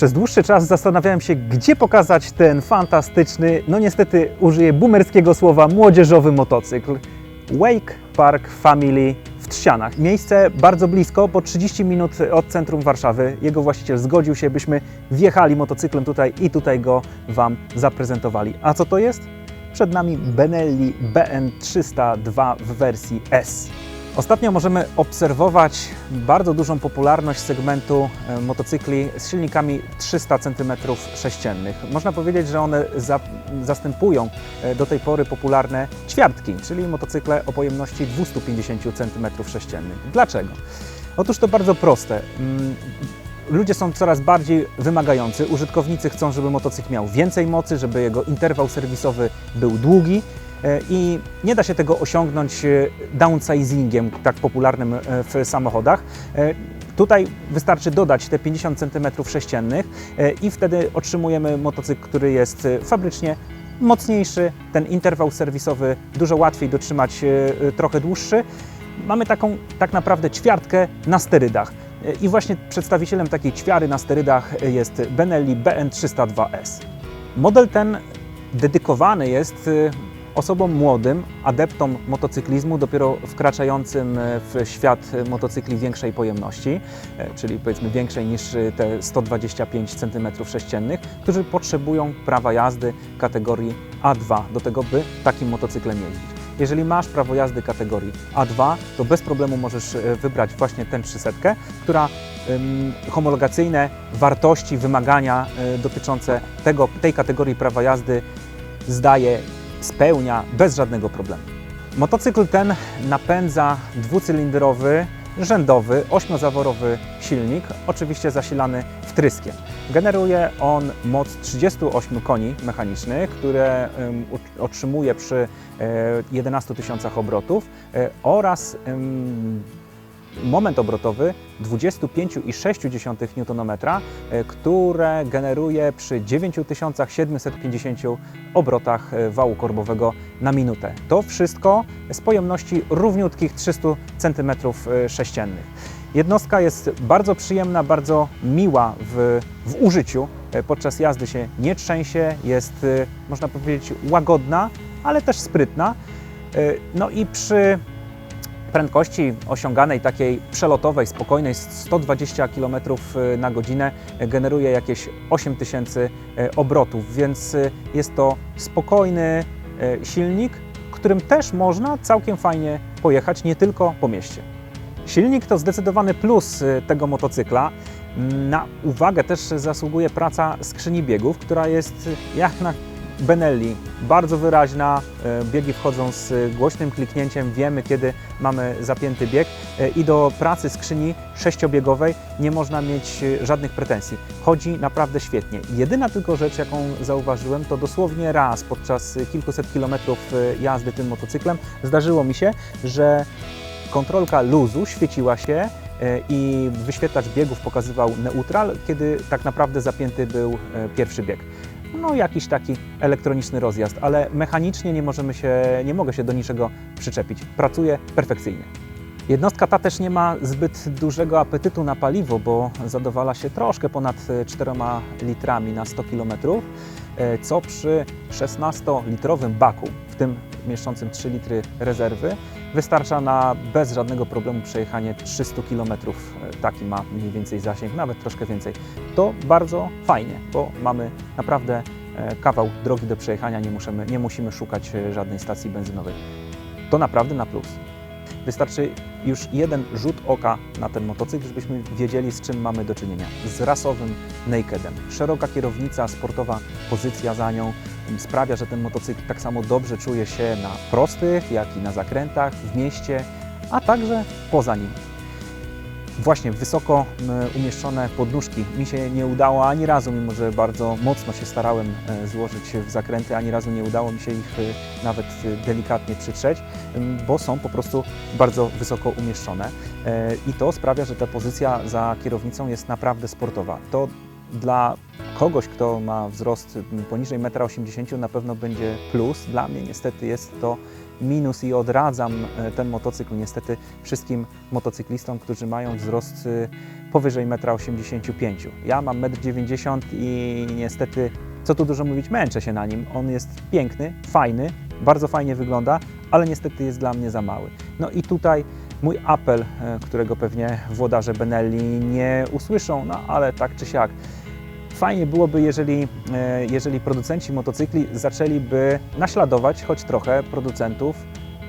Przez dłuższy czas zastanawiałem się, gdzie pokazać ten fantastyczny, no niestety użyję boomerskiego słowa, młodzieżowy motocykl. Wake Park Family w Trzcianach. Miejsce bardzo blisko, po 30 minut od centrum Warszawy. Jego właściciel zgodził się, byśmy wjechali motocyklem tutaj i tutaj go Wam zaprezentowali. A co to jest? Przed nami Benelli BN302 w wersji S. Ostatnio możemy obserwować bardzo dużą popularność segmentu e, motocykli z silnikami 300 cm3. Można powiedzieć, że one za, zastępują e, do tej pory popularne ćwiartki, czyli motocykle o pojemności 250 cm3. Dlaczego? Otóż to bardzo proste. Mm, Ludzie są coraz bardziej wymagający. Użytkownicy chcą, żeby motocykl miał więcej mocy, żeby jego interwał serwisowy był długi. E, I nie da się tego osiągnąć e, downsizingiem, tak popularnym e, w samochodach. Tutaj wystarczy dodać te 50 cm3 i wtedy otrzymujemy motocykl, który jest fabrycznie mocniejszy, ten interwał serwisowy dużo łatwiej dotrzymać, trochę dłuższy. Mamy taką tak naprawdę ćwiartkę na sterydach. I właśnie przedstawicielem takiej ćwiary na sterydach jest Benelli BN302S. Model ten dedykowany jest osobom młodym, adeptom motocyklizmu, dopiero wkraczającym y, w świat motocykli większej pojemności, e, czyli powiedzmy większej niż te 125 cm3, którzy potrzebują prawa jazdy kategorii A2 do tego, by takim motocyklem jeździć. Jeżeli masz prawo jazdy kategorii A2, to bez problemu możesz e, wybrać właśnie tę 300, która homologacyjne wartości, wymagania dotyczące tego, tej kategorii prawa jazdy zdaje, spełnia bez żadnego problemu. Motocykl ten napędza dwucylindrowy, rzędowy, ośmiozaworowy silnik, oczywiście zasilany wtryskiem. Generuje on moc 38 koni mechanicznych, które otrzymuje przy e, 11 tysiącach obrotów e, oraz moment obrotowy 25,6 Nm, e, które generuje przy 9750 obrotach e, wału korbowego na minutę. To wszystko z pojemności równiutkich 300 cm3. Jednostka jest bardzo przyjemna, bardzo miła w, w użyciu. E, Podczas jazdy się nie trzęsie, jest, e, można powiedzieć, łagodna, ale też sprytna. E, No i przy prędkości osiąganej takiej przelotowej, spokojnej, 120 km na godzinę generuje jakieś 8000 e, obrotów, więc e, jest to spokojny silnik, którym też można całkiem fajnie pojechać, nie tylko po mieście. Silnik to zdecydowany plus tego motocykla. Na uwagę też zasługuje praca skrzyni biegów, która jest jak na Benelli bardzo wyraźna. E, Biegi wchodzą z głośnym kliknięciem, wiemy kiedy mamy zapięty bieg e, i do pracy skrzyni sześciobiegowej nie można mieć e, żadnych pretensji. Chodzi naprawdę świetnie. Jedyna tylko rzecz, jaką zauważyłem, to dosłownie raz podczas kilkuset kilometrów jazdy tym motocyklem zdarzyło mi się, że kontrolka luzu świeciła się i wyświetlacz biegów pokazywał neutral, kiedy tak naprawdę zapięty był pierwszy bieg. No jakiś taki elektroniczny rozjazd, ale mechanicznie nie możemy się, nie mogę się do niczego przyczepić. Pracuje perfekcyjnie. Jednostka ta też nie ma zbyt dużego apetytu na paliwo, bo zadowala się troszkę ponad e, 4 litrami na 100 km, e, co przy 16-litrowym baku, w tym mieszczącym 3 litry rezerwy, wystarcza na bez żadnego problemu przejechanie 300 km. Taki ma mniej więcej zasięg, nawet troszkę więcej. To bardzo fajnie, bo mamy naprawdę e, kawał drogi do przejechania, nie, musimy, nie musimy szukać e, żadnej stacji benzynowej. To naprawdę na plus. Wystarczy już jeden rzut oka na ten motocykl, żebyśmy wiedzieli, z czym mamy do czynienia. Z rasowym nakedem. Szeroka kierownica, sportowa pozycja za nią sprawia, że ten motocykl tak samo dobrze czuje się na prostych, jak i na zakrętach, w mieście, a także poza nim. Właśnie wysoko umieszczone podnóżki mi się nie udało ani razu, mimo że bardzo mocno się starałem e, złożyć w zakręty, ani razu nie udało mi się ich e, nawet e, delikatnie przytrzeć, bo są po prostu bardzo wysoko umieszczone i to sprawia, że ta pozycja za kierownicą jest naprawdę sportowa. To dla kogoś, kto ma wzrost poniżej 1,80 m na pewno będzie plus. Dla mnie niestety jest to minus i odradzam e, ten motocykl niestety wszystkim motocyklistom, którzy mają wzrost y, powyżej 1,85 m. Ja mam 1,90 m i niestety, co tu dużo mówić, męczę się na nim. On jest piękny, fajny, bardzo fajnie wygląda, ale niestety jest dla mnie za mały. No i tutaj mój apel, e, którego pewnie włodarze Benelli nie usłyszą, no ale tak czy siak. Fajnie byłoby, jeżeli, e, jeżeli producenci motocykli zaczęliby naśladować choć trochę producentów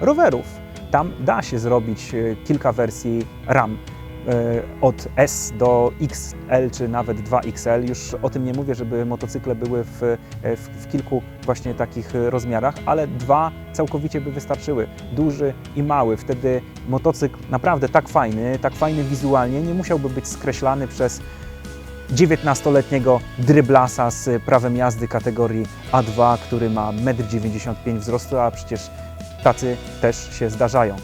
rowerów. Tam da się zrobić e, kilka wersji RAM e, od S do XL czy nawet 2XL. Już o tym nie mówię, żeby motocykle były w, w, w kilku właśnie takich rozmiarach, ale dwa całkowicie by wystarczyły. Duży i mały. Wtedy motocykl naprawdę tak fajny, tak fajny wizualnie, nie musiałby być skreślany przez 19-letniego dryblasa z prawem jazdy kategorii A2, który ma 1,95 m wzrostu, a przecież tacy też się zdarzają.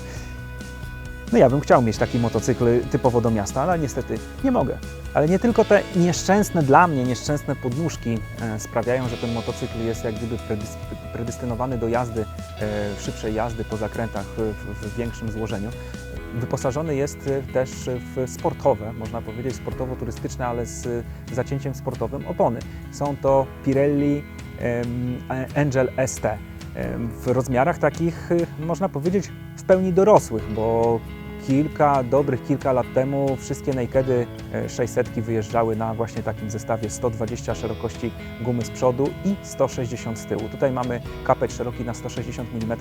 No ja bym chciał mieć taki motocykl typowo do miasta, ale niestety nie mogę. Ale nie tylko te nieszczęsne dla mnie, nieszczęsne podnóżki e, sprawiają, że ten motocykl jest jak gdyby predystynowany do jazdy, e, szybszej jazdy po zakrętach w większym złożeniu. Wyposażony jest e, też w sportowe, można powiedzieć sportowo-turystyczne, ale z zacięciem sportowym opony. Są to Pirelli Angel ST w rozmiarach takich, e, można powiedzieć, w pełni dorosłych, bo kilka, dobrych kilka lat temu wszystkie Nakedy e, 600 wyjeżdżały na właśnie takim zestawie 120 szerokości gumy z przodu i 160 z tyłu. Tutaj mamy kapeć szeroki na 160 mm,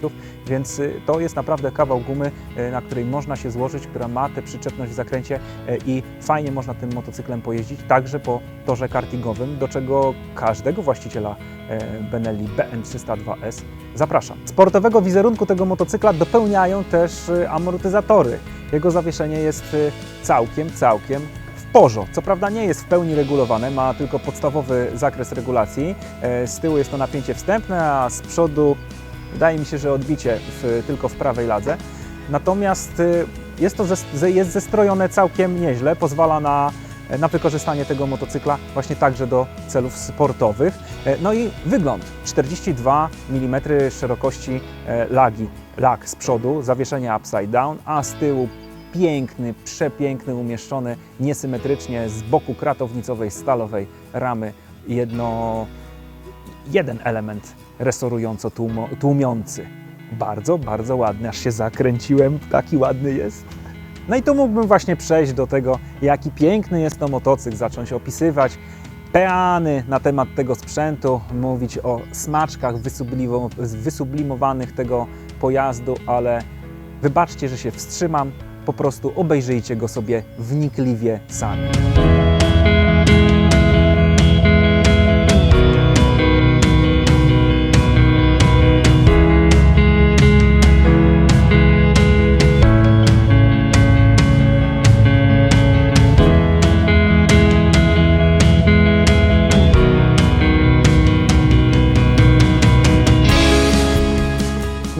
więc y, to jest naprawdę kawał gumy, y, na której można się złożyć, która ma tę przyczepność w zakręcie y, i fajnie można tym motocyklem pojeździć, także po torze kartingowym, do czego każdego właściciela e, Benelli BN302S zapraszam. Sportowego wizerunku tego motocykla dopełniają też y, amortyzatory. Jego zawieszenie jest y, całkiem, całkiem w porzo. Co prawda nie jest w pełni regulowane, ma tylko podstawowy zakres regulacji. E, Z tyłu jest to napięcie wstępne, a z przodu wydaje mi się, że odbicie w, tylko w prawej ladze. Natomiast y, jest to ze- jest zestrojone całkiem nieźle, pozwala na, na wykorzystanie tego motocykla właśnie także do celów sportowych. E, No i wygląd 42 mm szerokości e, lagi, lag z przodu, zawieszenie upside down, a z tyłu piękny, przepiękny, umieszczony niesymetrycznie z boku kratownicowej stalowej ramy jedno, jeden element resorująco tłumo, tłumiący. Bardzo, bardzo ładny, aż się zakręciłem, taki ładny jest. No i tu mógłbym właśnie przejść do tego, jaki piękny jest to motocykl, zacząć opisywać peany na temat tego sprzętu, mówić o smaczkach wysublimo- wysublimowanych tego pojazdu, ale wybaczcie, że się wstrzymam, po prostu obejrzyjcie go sobie wnikliwie sami.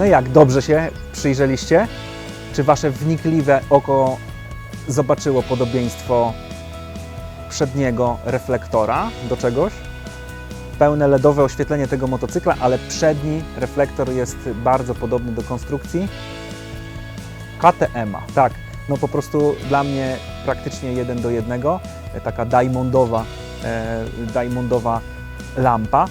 Jak dobrze się przyjrzeliście? Czy wasze wnikliwe oko zobaczyło podobieństwo przedniego reflektora do czegoś? Pełne LEDowe oświetlenie tego motocykla, ale przedni reflektor jest bardzo podobny do konstrukcji KTM-a. Tak, no po prostu dla mnie praktycznie jeden do jednego. E, Taka diamondowa, e, diamondowa lampa.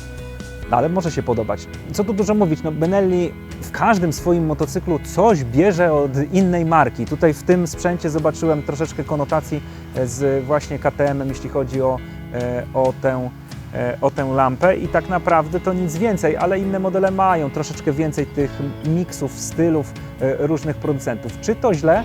Ale może się podobać. Co tu dużo mówić, no Benelli w każdym swoim motocyklu coś bierze od innej marki. Tutaj w tym sprzęcie zobaczyłem troszeczkę konotacji z właśnie KTM-em, jeśli chodzi o, e, o, tę, e, o tę lampę i tak naprawdę to nic więcej, ale inne modele mają troszeczkę więcej tych miksów, stylów e, różnych producentów. Czy to źle?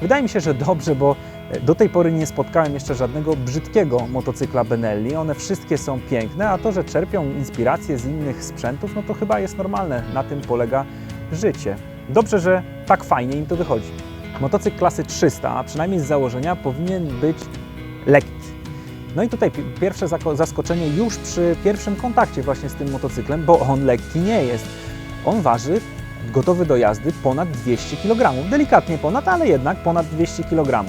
Wydaje mi się, że dobrze, bo do tej pory nie spotkałem jeszcze żadnego brzydkiego motocykla Benelli. One wszystkie są piękne, a to, że czerpią inspiracje z innych sprzętów, no to chyba jest normalne. Na tym polega życie. Dobrze, że tak fajnie im to wychodzi. Motocykl klasy 300, a przynajmniej z założenia, powinien być lekki. No i tutaj pi- pierwsze zaskoczenie już przy pierwszym kontakcie właśnie z tym motocyklem, bo on lekki nie jest. On waży gotowy do jazdy ponad 200 kg. Delikatnie ponad, ale jednak ponad 200 kg.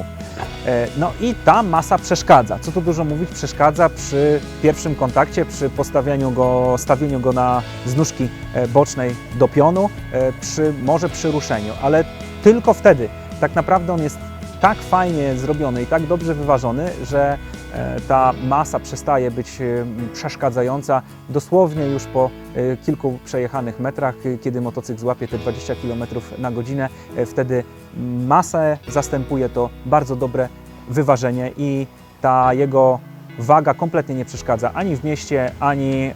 E, No i ta masa przeszkadza. Co tu dużo mówić, przeszkadza przy pierwszym kontakcie, przy postawieniu go, stawieniu go na z nóżki e, bocznej do pionu, e, przy, może przy ruszeniu, ale tylko wtedy. Tak naprawdę on jest tak fajnie zrobiony i tak dobrze wyważony, że e, ta masa przestaje być e, przeszkadzająca dosłownie już po e, kilku przejechanych metrach, kiedy motocykl złapie te 20 km na godzinę. Wtedy masę zastępuje to bardzo dobre wyważenie i ta jego waga kompletnie nie przeszkadza ani w mieście, ani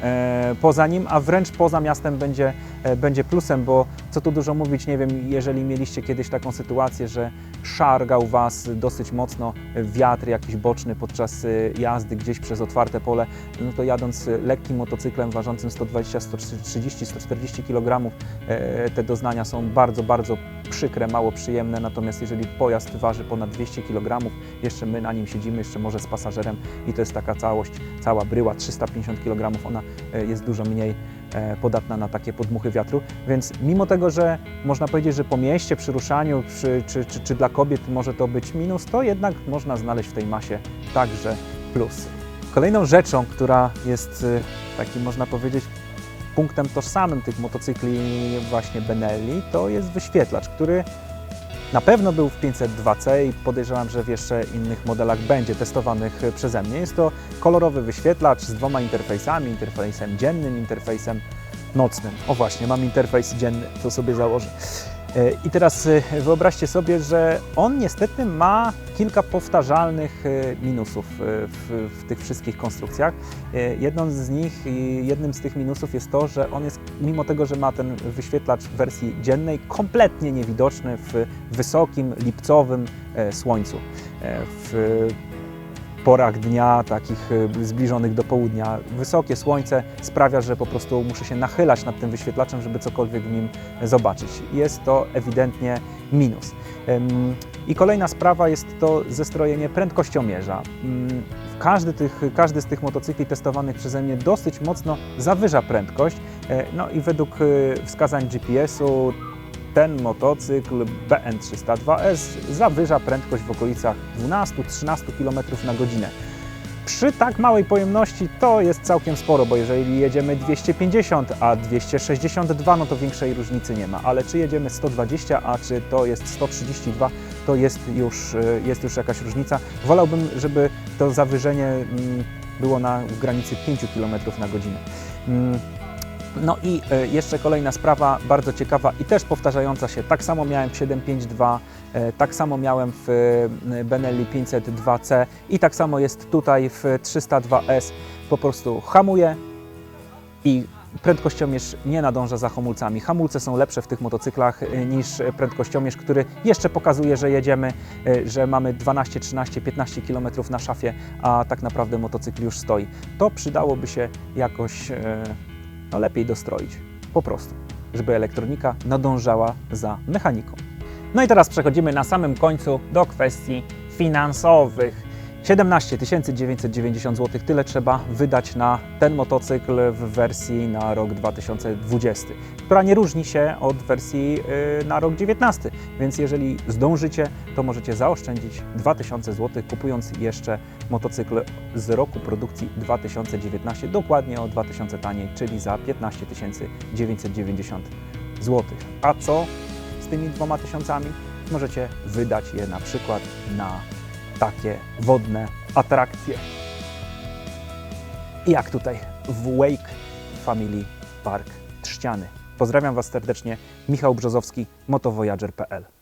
poza nim, a wręcz poza miastem będzie, będzie plusem, bo co tu dużo mówić, nie wiem, jeżeli mieliście kiedyś taką sytuację, że szargał Was dosyć mocno wiatr jakiś boczny podczas e, jazdy gdzieś przez otwarte pole, no to jadąc e, lekkim motocyklem ważącym 120, 130, 140 kg, e, te doznania są bardzo, bardzo przykre, mało przyjemne, natomiast jeżeli pojazd waży ponad 200 kg, jeszcze my na nim siedzimy, jeszcze może z pasażerem i to jest taka całość, cała bryła 350 kg, ona e, jest dużo mniej e, podatna na takie podmuchy wiatru, więc mimo tego, że można powiedzieć, że po mieście, przy ruszaniu, przy, czy, czy, czy dla kobiet może to być minus, to jednak można znaleźć w tej masie także plusy. Kolejną rzeczą, która jest e, takim, można powiedzieć, punktem tożsamym tych motocykli właśnie Benelli, to jest wyświetlacz, który na pewno był w 502C i podejrzewam, że w jeszcze innych modelach będzie testowanych przeze mnie. Jest to kolorowy wyświetlacz z dwoma interfejsami, interfejsem dziennym, interfejsem nocnym. O właśnie, mam interfejs dzienny, to sobie założę. E, I teraz e, wyobraźcie sobie, że on niestety ma kilka powtarzalnych e, minusów w, w tych wszystkich konstrukcjach. Jedną z nich, jednym z tych minusów jest to, że on jest, mimo tego, że ma ten wyświetlacz w wersji dziennej, kompletnie niewidoczny w wysokim, lipcowym słońcu. W porach dnia, takich e, zbliżonych do południa. Wysokie słońce sprawia, że po prostu muszę się nachylać nad tym wyświetlaczem, żeby cokolwiek w nim zobaczyć. Jest to ewidentnie minus. I kolejna sprawa jest to zestrojenie prędkościomierza. Mm, Każdy, tych, każdy z tych motocykli testowanych przeze mnie dosyć mocno zawyża prędkość. E, No i według e, wskazań GPS-u ten motocykl BN302S zawyża prędkość w okolicach 12-13 km na godzinę. Przy tak małej pojemności to jest całkiem sporo, bo jeżeli jedziemy 250, a 262, no to większej różnicy nie ma. Ale czy jedziemy 120, a czy to jest 132, to jest już, e, jest już jakaś różnica. Wolałbym, żeby to zawyżenie mm, było na granicy 5 km na godzinę. No i e, jeszcze kolejna sprawa, bardzo ciekawa i też powtarzająca się. Tak samo miałem w 752, e, tak samo miałem w e, Benelli 502C i tak samo jest tutaj w 302S. Po prostu hamuje i prędkościomierz nie nadąża za hamulcami. Hamulce są lepsze w tych motocyklach niż prędkościomierz, który jeszcze pokazuje, że jedziemy, że mamy 12, 13, 15 km na szafie, a tak naprawdę motocykl już stoi. To przydałoby się jakoś no, lepiej dostroić. Po prostu, żeby elektronika nadążała za mechaniką. No i teraz przechodzimy na samym końcu do kwestii finansowych. 17 990 zł tyle trzeba wydać na ten motocykl w wersji na rok 2020, która nie różni się od wersji yy, na rok 2019. Więc jeżeli zdążycie, to możecie zaoszczędzić 2000 zł, kupując jeszcze motocykl z roku produkcji 2019, dokładnie o 2000 taniej, czyli za 15 990 zł. A co z tymi dwoma tysiącami? Możecie wydać je na przykład na takie wodne atrakcje. Jak tutaj w Wake Family Park Trzciany. Pozdrawiam Was serdecznie, Michał Brzozowski, motovoyager.pl.